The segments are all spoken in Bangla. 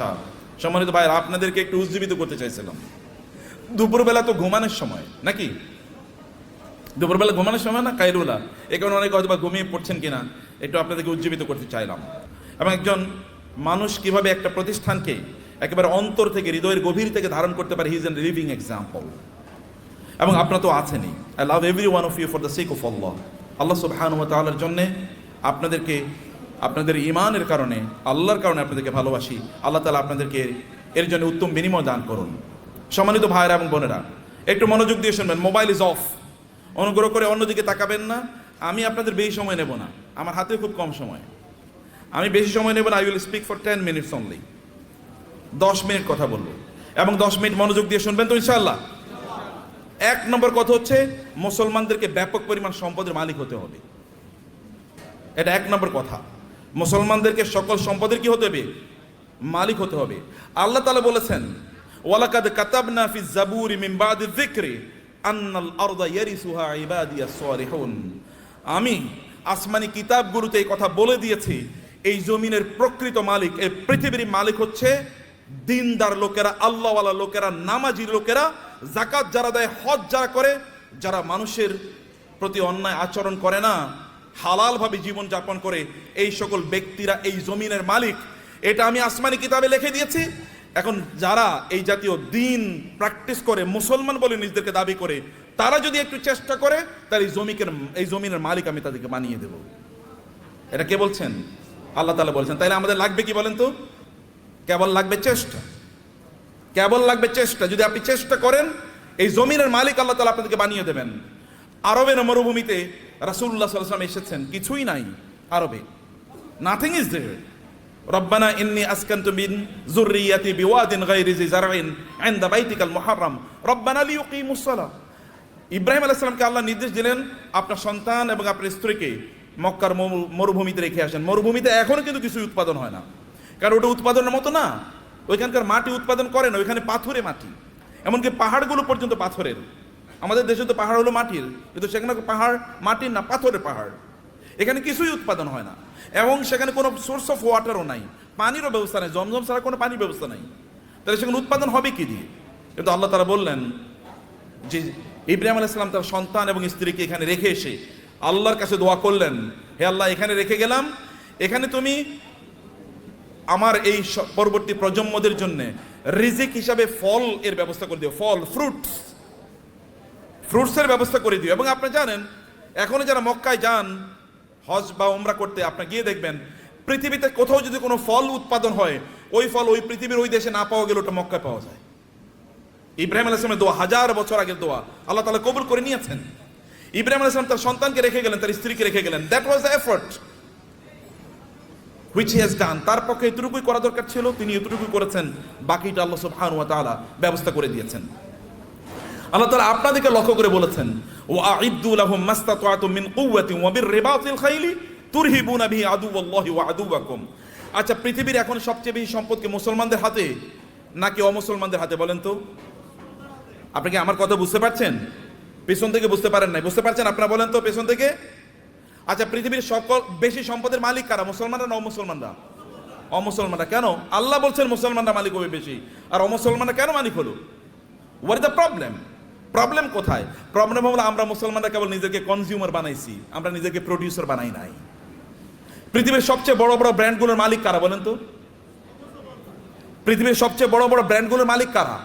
ভালোবাসা সম্মানিত ভাইরা আপনাদেরকে একটু উজ্জীবিত করতে চাইছিলাম। দুপুরবেলা তো ঘুমানোর সময়, নাকি? দুপুরবেলা ঘুমানোর সময় না, কাইরুলা? এ কারণে অনেকে হয়তো ঘুমিয়ে পড়ছেন কিনা, একটু আপনাদেরকে উজ্জীবিত করতে চাইলাম। এবং একজন মানুষ কীভাবে একটা প্রতিষ্ঠানকে একেবারে অন্তর থেকে, হৃদয়ের গভীর থেকে ধারণ করতে পারে হিজ এন লিভিং এক্সাম্পল এবং আপনারা তো আছেনই। I love every one of you for the sake of Allah আল্লাহ সুবহান ওয়া তাআলার জন্যে আপনাদেরকে আপনাদের ইমানের কারণে, আল্লাহর কারণে আপনাদেরকে ভালোবাসি। আল্লাহ তালা আপনাদেরকে এর জন্য উত্তম বিনিময় দান করুন। সম্মানিত ভাইয়েরা এবং বোনেরা, একটু মনোযোগ দিয়ে শুনবেন, মোবাইল ইজ অফ অনুগ্রহ করে অন্যদিকে তাকাবেন না। আমি আপনাদের বেশি সময় নেব না। আমার হাতে খুব কম সময়। আমি বেশি সময় নেব না I will speak for ten minutes only দশ মিনিট কথা বলব। এবং দশ মিনিট মনোযোগ দিয়ে শুনবেন তো ইনশাআল্লাহ। এক নম্বর কথা হচ্ছে, মুসলমানদেরকে ব্যাপক পরিমাণ সম্পদের মালিক হতে হবে। এটা এক নম্বর কথা। মুসলমানদেরকে সকল সম্পদের কি হতে হবে? মালিক হতে হবে। আল্লাহ তালা বলেছেন, ওয়ালাকাদ কাতাবনা ফি জাবুরি মিন বাদি আন্নাল আরদা ইয়ারিসুহা ইবাদিয়াস সালিহুন। আমি আসমানি কিতাবগুলোতে এই কথা বলে দিয়েছি, এই জমিনের প্রকৃত মালিক, এই পৃথিবীর মালিক হচ্ছে দিনদার লোকেরা, আল্লাহওয়ালা লোকেরা, নামাজি লোকেরা জাকাত যারা দেয়, হজ যারা করে, যারা মানুষের প্রতি অন্যায় আচরণ করে না হালালভাবে জীবন যাপন করে এই সকল ব্যক্তিরা এই জমিনের মালিক। এটা আমি আসমানি কিতাবে লিখে দিয়েছি। এখন যারা এই জাতীয় দিন প্র্যাকটিস করে, মুসলমান বলে নিজেদেরকে দাবি করে, তারা যদি একটু চেষ্টা করে, তাহলে এই জমিকের, এই জমিনের মালিক আমি তাদেরকে বানিয়ে দেব। এটা কে বলছেন? আল্লাহ তাআলা বলছেন। তাইলে আমাদের লাগবে কি বলেন তো? কেবল লাগবে চেষ্টা। কেবল লাগবে চেষ্টা। যদি আপনি চেষ্টা করেন, এই জমিনের মালিক আল্লাহ তালা আপনাদেরকে বানিয়ে দেবেন। আরবের মরুভূমিতে রাসূলুল্লাহ সাল্লাম এসেছেন। কিছুই নাই আরবে। নাথিং ইজ দেয়ার রব্বানা ইন্নি আসকানতু মিন যুররিয়াতি বিওয়াদিন গায়রি জি জারইন ইনদা বাইতিকাল মুহাররম। রব্বানা লিয়ুকিমুস সালাহ। ইব্রাহিম আলাইহিস সালামকে আল্লাহ নির্দেশ দিলেন, আপনার সন্তান এবং আপনার স্ত্রীকে মক্কার মরু- মরুভূমিতে রেখে আসেন। মরুভূমিতে এখনও কিন্তু কিছুই উৎপাদন হয় না। কারণ ওটা উৎপাদনের মতো না। ওইখানকার মাটি উৎপাদন করে না ওইখানে পাথরে মাটি। এমনকি পাহাড়গুলো পর্যন্ত পাথরের। আমাদের দেশে তো পাহাড় হলো মাটির, কিন্তু সেখানে পাহাড় মাটির না, পাথরের পাহাড়। এখানে কিছুই উৎপাদন হয় না। এবং সেখানে কোনো সোর্স অফ ওয়াটারও নাই। পানিরও ব্যবস্থা নেই। জমজম ছাড়া কোনো পানির ব্যবস্থা নাই। তাহলে সেখানে উৎপাদন হবে কি দিয়ে? কিন্তু আল্লাহ তারা বললেন যে ইব্রাহিম আলাহ ইসলাম তার সন্তান এবং স্ত্রীকে এখানে রেখে এসে আল্লাহর কাছে দোয়া করলেন, হে আল্লাহ, এখানে রেখে গেলাম। এখানে তুমি আমার এই পরবর্তী প্রজন্মদের জন্য রিজিক হিসাবে ফল এর ব্যবস্থা করে দিও। ফল ফ্রুটস ফ্রুটসের ব্যবস্থা করে দিও। এবং আপনি জানেন, এখনও যারা মক্কায় যান, হজ বা উমরা করতে আপনি গিয়ে দেখবেন, পৃথিবীতে কোথাও যদি কোনো ফল উৎপাদন হয়, ওই ফল ওই পৃথিবীর ওই দেশে না পাওয়া গেলে ওটা মক্কায় পাওয়া যায়। ইব্রাহিম আলাইসলামের দোয়া, হাজার বছর আগের দোয়া, আল্লাহ তালা কবুল করে নিয়েছেন। ইব্রাহিম আলাইসলাম তার সন্তানকে রেখে গেলেন, তার স্ত্রীকে রেখে গেলেন। That was the effort which has done তার পক্ষে এতটুকুই করা দরকার ছিল, তিনি এতটুকুই করেছেন, বাকিটা আল্লাহ সব ওয়া তাআলা ব্যবস্থা করে দিয়েছেন। আল্লাহ তাআলা আপনাদেরকে লক্ষ্য করে বলেছেন, ওয়া আইদ্দু লাহুম মাস্তাতাতুম মিন কুওয়াতিন ওয়া বির রিবাতিল খাইলি তুরহিবুনা বিহি আদুওয়াল্লাহি ওয়া আদুওয়াকুম। আচ্ছা পৃথিবীর এখন সবচেয়ে বেশি সম্পদ কি মুসলমানদের হাতে নাকি অমুসলমানদের হাতে বলেন তো? আপনি কি আমার কথা বুঝতে পারছেন? পেছন থেকে বুঝতে পারেন নাই। বুঝতে পারছেন আপনারা বলেন তো পেছন থেকে? আচ্ছা পৃথিবীর সকল বেশি সম্পদের মালিক কারা? মুসলমানরা না অমুসলমানরা? অমুসলমানরা। কেন? আল্লাহ বলছেন মুসলমানরা মালিক হবে বেশি। আর অমুসলমানরা কেন মালিক হলো? হোয়াট দ্য প্রবলেম প্রবলেম কোথায়? প্রবলেম হলো আমরা মুসলমানরা কেবল নিজেকে কনজিউমার বানাইছি, আমরা নিজেকে প্রডিউসার বানাই নাই। পৃথিবীর সবচেয়ে বড় বড় ব্র্যান্ডগুলোর মালিক কারা বলেন তো? পৃথিবীর সবচেয়ে বড় বড় ব্র্যান্ডগুলোর মালিক কারা?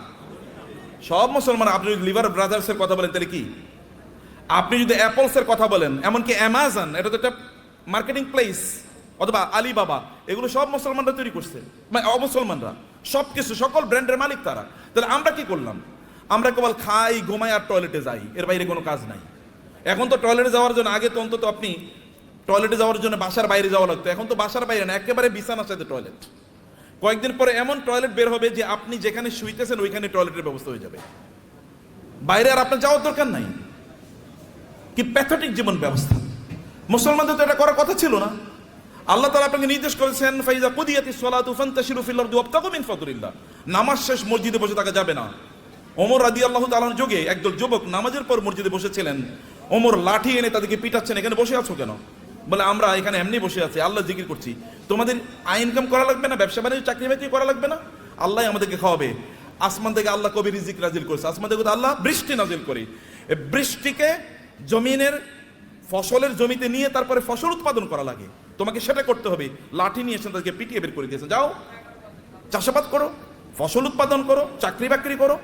সব মুসলমান, আপনি যদি লিভার ব্রাদার্সের কথা বলেন, তাহলে কি? আপনি যদি অ্যাপলসের কথা বলেন, এমনকি অ্যামাজন এটা তো একটা মার্কেটিং প্লেস অথবা আলিবাবা এগুলো সব মুসলমানরা তৈরি করছে। মানে অমুসলমানরা সব কিছু সকল ব্র্যান্ডের মালিক তারা। তাহলে আমরা কি করলাম? আমরা কেবল খাই, ঘুমাই আর টয়লেটে যাই। এর বাইরে কোনো কাজ নাই। এখন তো টয়লেটে যাওয়ার জন্য, আগে তো অন্তত আপনি টয়লেটে যাওয়ার জন্য বাসার বাইরে যাওয়া লাগতো। এখন তো বাসার বাইরে না, একেবারে বিছানার সাথে টয়লেট কয়েকদিন পরে এমন টয়লেট বের হবে যে আপনি যেখানে শুইতেছেন, ওইখানে টয়লেটের ব্যবস্থা হয়ে যাবে। বাইরে আর আপনার যাওয়ার দরকার নাই। কি প্যাথেটিক জীবন ব্যবস্থা। মুসলমানদের তো এটা করার কথা ছিল না। আল্লাহ তাআলা আপনাকে নির্দেশ করেছেন, ফাইজা কুদিয়াতি সালাতু ফান্তাশিরু ফিল আরদি ওয়াবতাগু মিন নামাজ শেষ, মসজিদে বসে থাকা যাবে না। ওমর আল্লাহ তাআলার যুগে একদল যুবক নামাজের পর মসজিদে বসেছিলেন। ওমর লাঠি এনে তাদেরকে পিটাচ্ছেন, এখানে বসে আছো কেন? বলে, আমরা এখানে এমনি বসে আছি, আল্লাহ জিকির করছি। তোমাদের আয় ইনকাম করা লাগবে না, ব্যবসা বাণিজ্য, চাকরি বাকরি করা লাগবে না? আল্লাহ আমাদেরকে খাওয়াবে। আসমান থেকে আল্লাহ কবি রিজিক নাজিল করেছে, আসমান থেকে আল্লাহ বৃষ্টি নাজিল করে। বৃষ্টিকে জমিনের, ফসলের জমিতে নিয়ে তারপরে ফসল উৎপাদন করা লাগে। তোমাকে সেটা করতে হবে। লাঠি নিয়ে এসে তাদেরকে পিটিয়ে বের করে দিয়েছে। যাও, চাষাবাদ করো, ফসল উৎপাদন করো, চাকরি বাকরি করো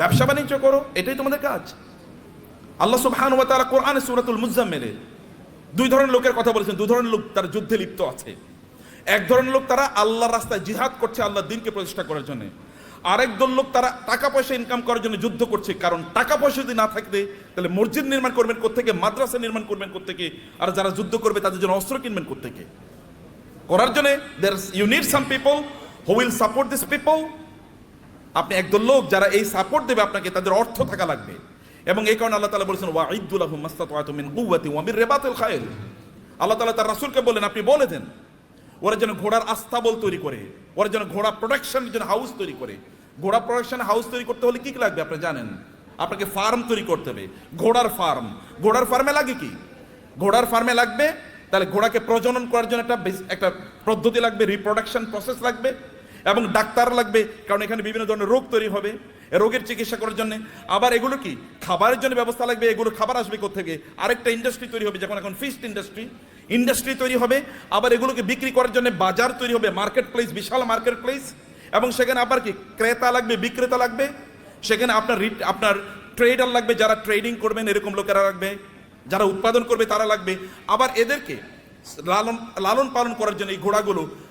ব্যবসা বাণিজ্য করো, এটাই তোমাদের কাজ। আল্লাহ সুবহান ওয়া তাআলা কোরআনে সূরাতুল মুজাম্মিলে দুই ধরনের লোকের কথা বলেছেন দুই ধরনের লোক তার যুদ্ধে লিপ্ত আছে। এক ধরনের লোক তারা আল্লাহর রাস্তায় জিহাদ করছে আল্লাহর দিনকে প্রতিষ্ঠা করার জন্য। আরেক দল লোক তারা টাকা পয়সা ইনকাম করার জন্য যুদ্ধ করছে, কারণ টাকা পয়সা যদি না থাকবে তাহলে মসজিদ নির্মাণ করবেন কোত্থেকে, মাদ্রাসা নির্মাণ করবেন কোত্থেকে, আর যারা যুদ্ধ করবে তাদের জন্য অস্ত্র কিনবেন কোত্থেকে। করার জন্য there you need some people who will support this people আপনি একদল লোক যারা এই সাপোর্ট দেবে আপনাকে, তাদের অর্থ থাকা লাগবে। এবং এই কারণে আল্লাহ তাআলা বলেছেন ওয়া ইদ্দুলাহু মাস্তাতাতু মিন কুওয়াতি ওয়া খায়ল আল্লাহ তালা তার রাসূলকে বলেন আপনি বলে দেন ওরা যেন ঘোড়ার আস্তাবল তৈরি করে, ওরা যেন ঘোড়া প্রোডাকশনের জন্য হাউস তৈরি করে। ঘোড়া প্রোডাকশন হাউস তৈরি করতে হলে কি লাগবে আপনি জানেন? আপনাকে ফার্ম তৈরি করতে হবে, ঘোড়ার ফার্ম ঘোড়ার ফার্মে লাগে কি? ঘোড়ার ফার্মে লাগবে, তাহলে ঘোড়াকে প্রজনন করার জন্য একটা একটা পদ্ধতি লাগবে রিপ্রোডাকশন প্রসেস লাগবে। এবং ডাক্তার লাগবে, কারণ এখানে বিভিন্ন ধরনের রোগ তৈরি হবে। রোগের চিকিৎসা করার জন্য। আবার এগুলো কি? খাবারের জন্য ব্যবস্থা লাগবে, এগুলো খাবার আসবে থেকে আরেকটা ইন্ডাস্ট্রি তৈরি হবে যখন এখন ফিস্ট ইন্ডাস্ট্রি ইন্ডাস্ট্রি তৈরি হবে, আবার এগুলোকে বিক্রি করার জন্য বাজার তৈরি হবে মার্কেট প্লেস বিশাল মার্কেট প্লেস এবং সেখানে আবার কি? ক্রেতা লাগবে, বিক্রেতা লাগবে। সেখানে আপনার আপনার ট্রেডার লাগবে, যারা ট্রেডিং করবেন, এরকম লোকেরা লাগবে। যারা উৎপাদন করবে, তারা লাগবে। আবার এদেরকে লালন লালন পালন করার জন্য এই ঘোড়াগুলো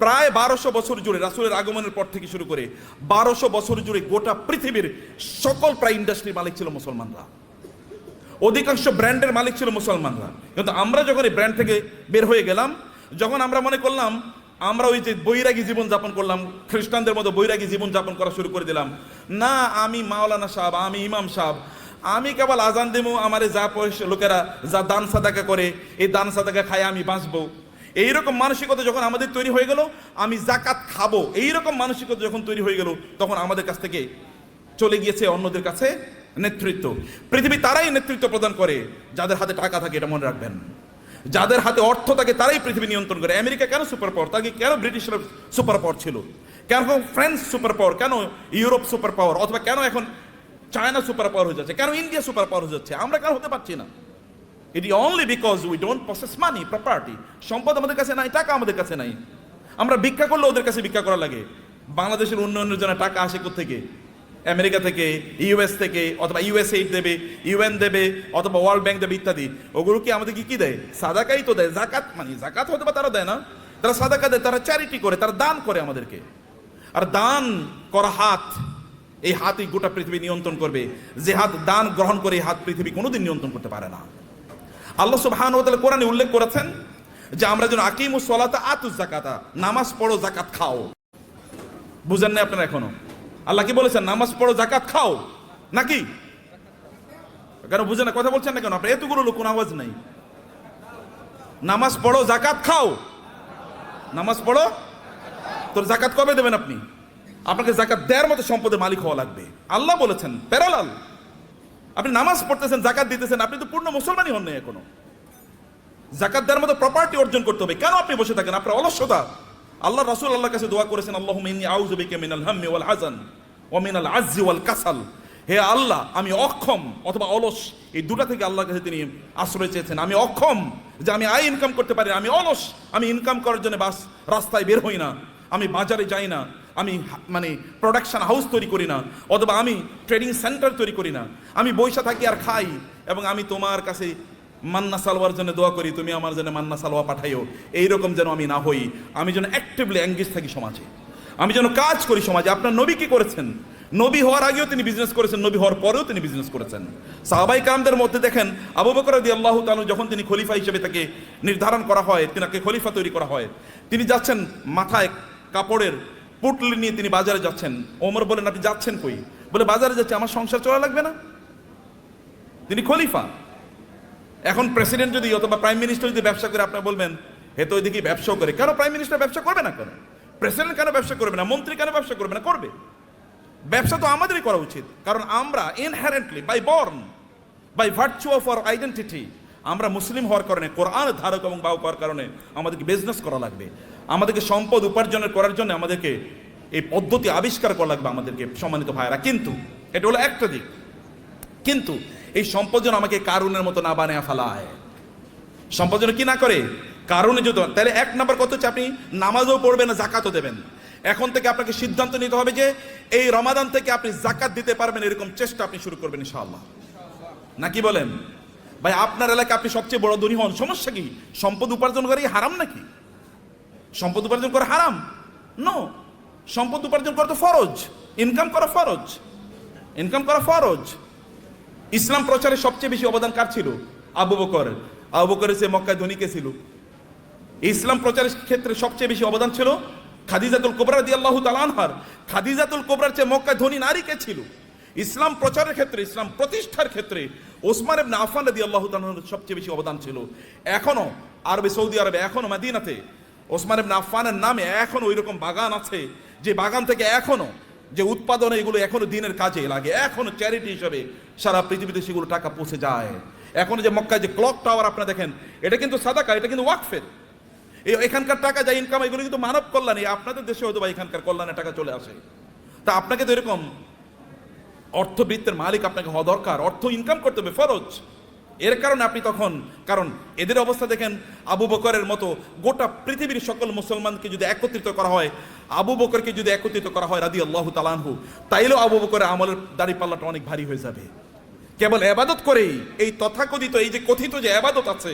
প্রায় বারোশো বছর জুড়ে রাসুলের আগমনের পর থেকে শুরু করে বারোশো বছর জুড়ে গোটা পৃথিবীর সকল প্রায় ইন্ডাস্ট্রির মালিক ছিল মুসলমানরা। অধিকাংশ ব্র্যান্ডের মালিক ছিল মুসলমানরা। কিন্তু আমরা যখন এই ব্র্যান্ড থেকে বের হয়ে গেলাম, যখন আমরা মনে করলাম, আমরা ওই যে বৈরাগী জীবন যাপন করলাম, খ্রিস্টানদের মতো বৈরাগী জীবন যাপন করা শুরু করে দিলাম, না, আমি মাওলানা সাহেব, আমি ইমাম সাহেব, আমি কেবল আজান দেবো, আমার যা পয়সা, লোকেরা যা দান সাদাকা করে, এই দান সাদাকা খায় আমি বাঁচবো। এইরকম মানসিকতা যখন আমাদের তৈরি হয়ে গেল, আমি জাকাত খাব। এইরকম মানসিকতা যখন তৈরি হয়ে গেল, তখন আমাদের কাছ থেকে চলে গিয়েছে অন্যদের কাছে নেতৃত্ব। পৃথিবী তারাই নেতৃত্ব প্রদান করে, যাদের হাতে টাকা থাকে এটা মনে রাখবেন। যাদের হাতে অর্থ থাকে তারাই পৃথিবী নিয়ন্ত্রণ করে। আমেরিকা কেন সুপার পাওয়ার? তাকে কেন ব্রিটিশরা সুপার পাওয়ার ছিল? কেন ফ্রান্স সুপার পাওয়ার? কেন ইউরোপ সুপার পাওয়ার? অথবা কেন এখন চায়না সুপার পাওয়ার হয়ে যাচ্ছে? কেন ইন্ডিয়া সুপার পাওয়ার হয়ে যাচ্ছে? আমরা কেন হতে পারছি না। It only because we don't process money property সম্পদ আমাদের কাছে নাই, টাকা আমাদের কাছে নাই। আমরা ভিক্ষা করলে ওদের কাছে ভিক্ষা করা লাগে। বাংলাদেশের উন্নয়নের জন্য টাকা আসে থেকে আমেরিকা থেকে ইউএস থেকে, অথবা ইউএসএইড দেবে ইউএন দেবে, অথবা ওয়ার্ল্ড ব্যাংক দেবে ইত্যাদি। ওগুলো কি আমাদেরকে কি দেয়? সাদাকাই তো দেয়। জাকাত মানে জাকাত হতে তারা দেয় না। তারা সাদাকা দেয়, তারা চ্যারিটি করে, তারা দান করে আমাদেরকে। আর দান করা হাত, এই হাতই গোটা পৃথিবী নিয়ন্ত্রণ করবে। যে হাত দান গ্রহণ করে, এই হাত পৃথিবী কোনোদিন নিয়ন্ত্রণ করতে পারে না। আল্লাহ সুবহান তাআলা কোরআনে উল্লেখ করেছেন যে আমরা যেন আকিমুস সালাতা আতুজ জাকাতা নামাজ পড়ো জাকাত খাও। বুঝেন না আপনারা এখনও? আল্লাহ কি বলেছেন? নামাজ পড়ো জাকাত খাও। নাকি? কেন বুঝেন না, কথা বলছেন না কেন? আপনার এতগুলো লোক কোনো আওয়াজ নাই। নামাজ পড়ো জাকাত খাও। নামাজ পড়ো, তোর জাকাত কবে দেবেন আপনি? আপনাকে জাকাত দেওয়ার মতো সম্পদের মালিক হওয়া লাগবে। আল্লাহ বলেছেন, প্যারালাল। আপনি নামাজ পড়তেছেন জাকাত দিতেছেন, আপনি তো পূর্ণ মুসলমানই হন নাই এখনও। জাকাত দেওয়ার মতো প্রপার্টি অর্জন করতে হবে। কেন আপনি বসে থাকেন? আপনার অলস্যতা আল্লাহ রাসূল আল্লাহর কাছে দোয়া করেছেন আল্লাহ ইন্নী আউযু বিকা মিনাল হাম্মি ওয়াল হাযান ওয়া মিনাল আজজি ওয়াল কাসাল। হে আল্লাহ, আমি অক্ষম অথবা অলস। এই দুটা থেকে আল্লাহর কাছে তিনি আশ্রয় চেয়েছেন। আমি অক্ষম যে আমি আয় ইনকাম করতে পারি, আমি অলস। আমি ইনকাম করার জন্য বাস, রাস্তায় বের হই না। আমি বাজারে যাই না। আমি মানে প্রোডাকশন হাউস তৈরি করি না, অথবা আমি ট্রেডিং সেন্টার তৈরি করি না। আমি বৈশা থাকি আর খাই, এবং আমি তোমার কাছে মান্না সালোয়ার জন্য দোয়া করি, তুমি আমার জন্য মান্না সালোয়া পাঠাইও। এইরকম যেন আমি না হই, আমি যেন অ্যাক্টিভলি এঙ্গেজ থাকি সমাজে। আমি যেন কাজ করি সমাজে। আপনার নবী কি করেছেন? নবী হওয়ার আগেও তিনি বিজনেস করেছেন, নবী হওয়ার পরেও তিনি বিজনেস করেছেন। সাহাবাই কামদের মধ্যে দেখেন, আবু বকর রাদি আল্লাহ তালু যখন তিনি খলিফা হিসেবে তাকে নির্ধারণ করা হয়, তিনাকে খলিফা তৈরি করা হয়, তিনি যাচ্ছেন মাথায় কাপড়ের পুটলি নিয়ে তিনি বাজারে যাচ্ছেন। ওমর বলেন আপনি যাচ্ছেন কই? বলে, বাজারে যাচ্ছে, আমার সংসার চলা লাগবে না। তিনি খলিফা। এখন প্রেসিডেন্ট যদি অথবা প্রাইম মিনিস্টার যদি ব্যবসা করে, আপনি বলবেন, হে তো ওইদিকে ব্যবসাও করে। কেন প্রাইম মিনিস্টার ব্যবসা করবে না কেন? প্রেসিডেন্ট কেন ব্যবসা করবে না? মন্ত্রী কেন ব্যবসা করবে না? করবে। ব্যবসা তো আমাদেরই করা উচিত। কারণ আমরা inherently by born by virtue of our identity আমরা মুসলিম হওয়ার কারণে, কোরআন ধারক এবং বাহক হওয়ার কারণে আমাদেরকে বিজনেস করা লাগবে। আমাদেরকে সম্পদ উপার্জনের করার জন্য আমাদেরকে এই পদ্ধতি আবিষ্কার করা লাগবে আমাদেরকে সম্মানিত ভাইরা কিন্তু, এটা হলো একটা দিক। কিন্তু, এই সম্পদ যেন আমাকে কারুনের মতো না বানিয়ে ফেলায়। সম্পদ যেন কি না করে? কারণে যদি তাহলে এক নাম্বার কত হচ্ছে আপনি নামাজও পড়বেন জাকাতও দেবেন। এখন থেকে আপনাকে সিদ্ধান্ত নিতে হবে যে এই রমাদান থেকে আপনি জাকাত দিতে পারবেন, এরকম চেষ্টা আপনি শুরু করবেন ইনশাআল্লাহ। নাকি বলেন? ভাই, আপনার এলাকায় আপনি সবচেয়ে বড় ধনী হন, সমস্যা কি? সম্পদ উপার্জন করে হারাম নাকি? সম্পদ উপার্জন করা হারাম? নো সম্পদ উপার্জন করা তো ফরজ। ইনকাম করা ফরজ। ইনকাম করা ফরজ। ইসলাম প্রচারে সবচেয়ে বেশি অবদান কার ছিল? আবু বকর। আবু বকরের সে মক্কায় ধনী কে ছিল? ইসলাম প্রচারের ক্ষেত্রে সবচেয়ে বেশি অবদান ছিল খাদিজাতুল কোবরা দি আল্লাহ তালানহার খাদিজাতুল কোবরার চেয়ে মক্কায় ধনী নারী কে ছিল? ইসলাম প্রচারের ক্ষেত্রে, ইসলাম প্রতিষ্ঠার ক্ষেত্রে ওসমান ইবনে আফান রাদি আল্লাহ তালানহার সবচেয়ে বেশি অবদান ছিল। এখনও আরবে সৌদি আরবে, এখনও মাদিনাতে ওসমান ইবনে আফানের নামে এখনও ওই রকম বাগান আছে, যে বাগান থেকে এখনও যে উৎপাদন এগুলো এখনও দিনের কাজে লাগে, এখনও চ্যারিটি হিসাবে সারা পৃথিবীতে সেগুলো টাকা পৌঁছে যায়। এখন যে মক্কায় যে ক্লক টাওয়ার আপনারা দেখেন, এটা কিন্তু সাদাকা, এটা কিন্তু ওয়াকফের। এই এখানকার টাকা যা ইনকাম এগুলো কিন্তু মানব কল্যাণে আপনাদের দেশে হয়তো বা এখানকার কল্যাণে টাকা চলে আসে। তা আপনাকে তো এরকম অর্থবৃত্তের মালিক আপনাকে হওয়া দরকার, অর্থ ইনকাম করতে হবে, ফরজ। এর কারণে আপনি তখন, কারণ এদের অবস্থা দেখেন, আবু বকরের মতো গোটা পৃথিবীর সকল মুসলমানকে যদি একত্রিত করা হয়, আবু বকরকে যদি একত্রিত করা হয় রাদি আল্লাহ তালানহু তাইলেও আবু বকরের আমলের দাড়ি পাল্লাটা অনেক ভারী হয়ে যাবে। কেবল এবাদত করেই, এই তথাকথিত, এই যে কথিত যে এবাদত আছে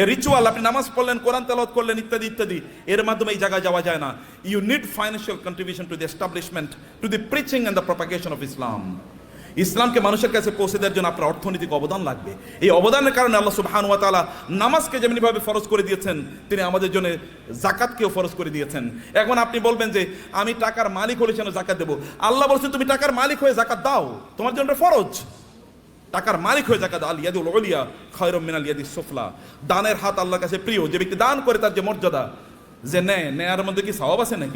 এ রিচুয়াল আপনি নামাজ পড়লেন, কোরআন তেলাওয়াত করলেন, ইত্যাদি ইত্যাদি, এর মাধ্যমে এই জায়গায় যাওয়া যায় না। You need financial contribution to the establishment to the preaching and the propagation of Islam ইসলামকে মানুষের কাছে পৌঁছে দেওয়ার জন্য আপনার অর্থনৈতিক অবদান লাগবে। এই অবদানের কারণে আল্লাহ সুবহানাহু ওয়া তাআলা নামাজকে যেমনিভাবে ফরজ করে দিয়েছেন, তিনি আমাদের জন্য জাকাতকেও ফরজ করে দিয়েছেন। এখন আপনি বলবেন যে, আমি টাকার মালিক হলে যেন জাকাত দেবো? আল্লাহ বলছেন, তুমি টাকার মালিক হয়ে জাকাত দাও, তোমার জন্য ফরজ। টাকার মালিক হয়ে জাকাত আল ইয়াদুল উলিয়া খয়রম মিনাল ইয়াদি সুফলা। দানের হাত আল্লাহর কাছে প্রিয়, যে ব্যক্তি দান করে তার যে মর্যাদা, যে নেয়, নেয়ার মধ্যে কি সওয়াব আছে নাকি?